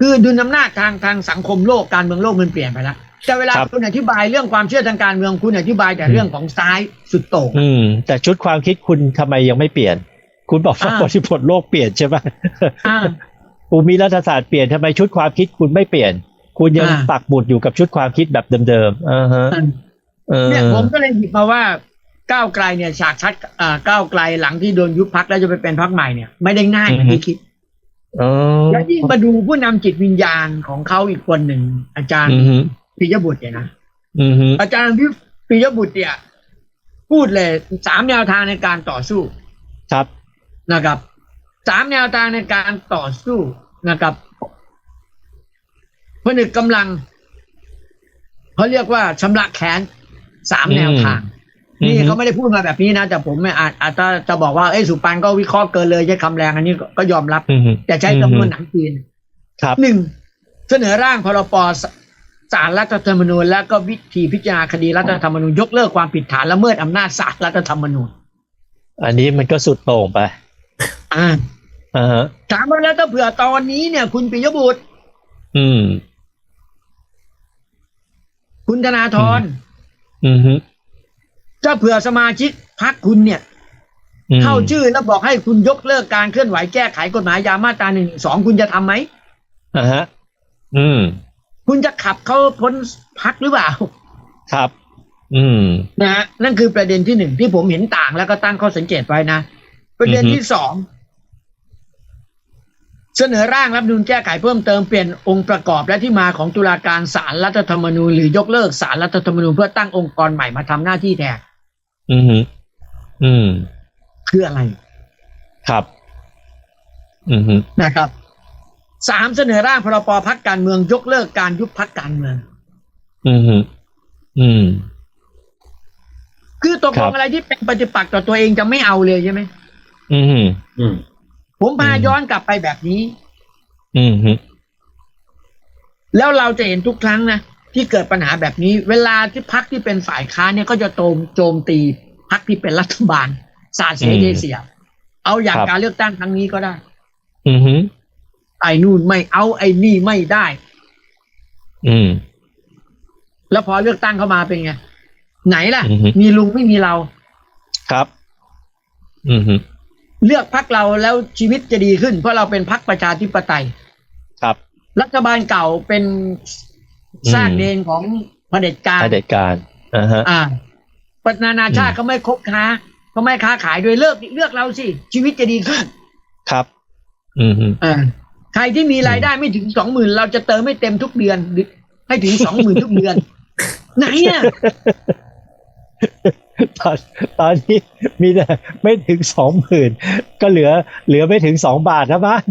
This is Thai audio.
คือดุลอำนาจทางทางสังคมโลกการเมืองโลกมันเปลี่ยนไปแล้วแต่เวลาครับคุณอธิบายเรื่องความเชื่อทางการเมืองคุณอธิบายแต่เรื่องของซ้ายสุดโต่งอืม แต่ชุดความคิดคุณทำไมยังไม่เปลี่ยน คุณบอกว่าอ่าบริบทโลกเปลี่ยนใช่ไหมอ่าภูมิรัฐศาสตร์เปลี่ยนทำไมชุดความคิดคุณไม่เปลี่ยน คุณยังอ่าปักหมุดอยู่กับชุดความคิดแบบเดิมๆอ่าฮะเออเนี่ยผมก็เลยหยิบมาว่าก้าวไกลเนี่ยฉากชัดอ่าก้าวไกลหลังที่โดนยุบพักแล้วจะไปเป็นพักใหม่เนี่ยไม่ได้ง่ายอย่างที่คิดอ๋อ แล้วยิ่งมาดูผู้นำจิตวิญญาณของเขาอีกคนหนึ่ง อาจารย์อือฮึปิยบุตรเนี่ยนะอือฮึอาจารย์ปิยบุตรเนี่ย พูดเลยสามแนวทางในการต่อสู้ ครับนะครับสามแนวทางในการต่อสู้นะครับผนึกกำลังเขาเรียกว่าชำระแค้นสามแนวทางอืม นี่เขาไม่ได้พูดมาแบบนี้นะ แต่ผมไม่อาจอาจจะจะบอกว่าเอ้ยสุปันก็วิเคราะห์เกินเลยใช้คำแรงอันนี้ก็ก็ยอมรับอือฮึแต่ใช้จำนวนหนังจีนครับหนึ่งเสนอร่างพรปสสารรัฐธรรมนูญ และก็วิธีพิจารณาคดีรัฐธรรมนูญยกเลิกความผิดฐานละเมิดอำนาจศาลรัฐธรรมนูญ อันนี้มันก็สุดโต่งไปอ่าอ่าฮะถามว่าแล้วถ้าเผื่อตอนนี้เนี่ย คุณปิยบุตร อืม คุณธนาธรอืมฮึ ถ้าเผื่อสมาชิกพักคุณเนี่ยมเข้าชื่อแล้วบอกให้คุณยกเลิกการเคลื่อนไหวแก้ไขกฎหมายยามาตราหนึ่งสองคุณจะทำไหมอ่าฮะ อืม คุณจะขับเขาพ้นพักหรือเปล่า ครับ อืมนะฮะนั่นคือประเด็นที่หนึ่งที่ผมเห็นต่างแล้วก็ตั้งข้อสังเกตไว้นะประเด็นอือฮึที่สองเสนอร่างรัฐธรรมนูญแก้ไขเพิ่มเติมเปลี่ยนองค์ประกอบและที่มาของตุลาการศาลรัฐธรรมนูญหรือยกเลิกศาลรัฐธรรมนูญเพื่อตั้งองค์กรใหม่มาทำหน้าที่แทน อืมฮึอืม คืออะไร ครับ อืมฮึนะครับสามเสนอร่างพรปพักการเมืองยกเลิกการยุบพักการเมือง อืมฮึอืม คือตกคลรังบอะไรที่เป็นปฏิปักษ์ต่อตัวเองจะไม่เอาเลยใช่ไหมอืมฮึอืม ผมพาอืมย้อนกลับไปแบบนี้ อืมฮึแล้วเราจะเห็นทุกครั้งนะที่เกิดปัญหาแบบนี้ เวลาที่พักที่เป็นฝ่ายค้านเนี่ยก็จะโจมโจมตี พักที่เป็นรัฐบาลสาดเสียเยเสีย เอาอย่างการเลือกตั้งครั้งนี้ก็ได้ อืมฮึไอ้นู่นไม่เอาไอ้นี่ไม่ได้ อืม แล้วพอเลือกตั้งเข้ามาเป็นไง ไหนล่ะอือฮึมีลุงไม่มีเรา ครับ อืมฮึเลือกพักเราแล้วชีวิตจะดีขึ้น เพราะเราเป็นพักประชาธิปไตย ครับ รัฐบาลเก่าเป็นอืมสร้างเดนของเผด็จการเผด็จการอ่าฮะอ่า ปนานาชาติอืมเขาไม่คบค้าเขาไม่ค้าขายด้วยเลิกเลือกเราสิชีวิตจะดีขึ้นครับ อืมฮึอ่าใครที่มีรายได้ไม่ถึงสองหมื่นเราจะเติมไม่เต็มทุกเดือนหรือให้ถึงสองหมื่นทุกเดือนไหนอะตอนตอนนี้มีแต่ไม่ถึงสองหมื่นก็เหลือ เหลือไม่ถึงสองบาทนะบ้าง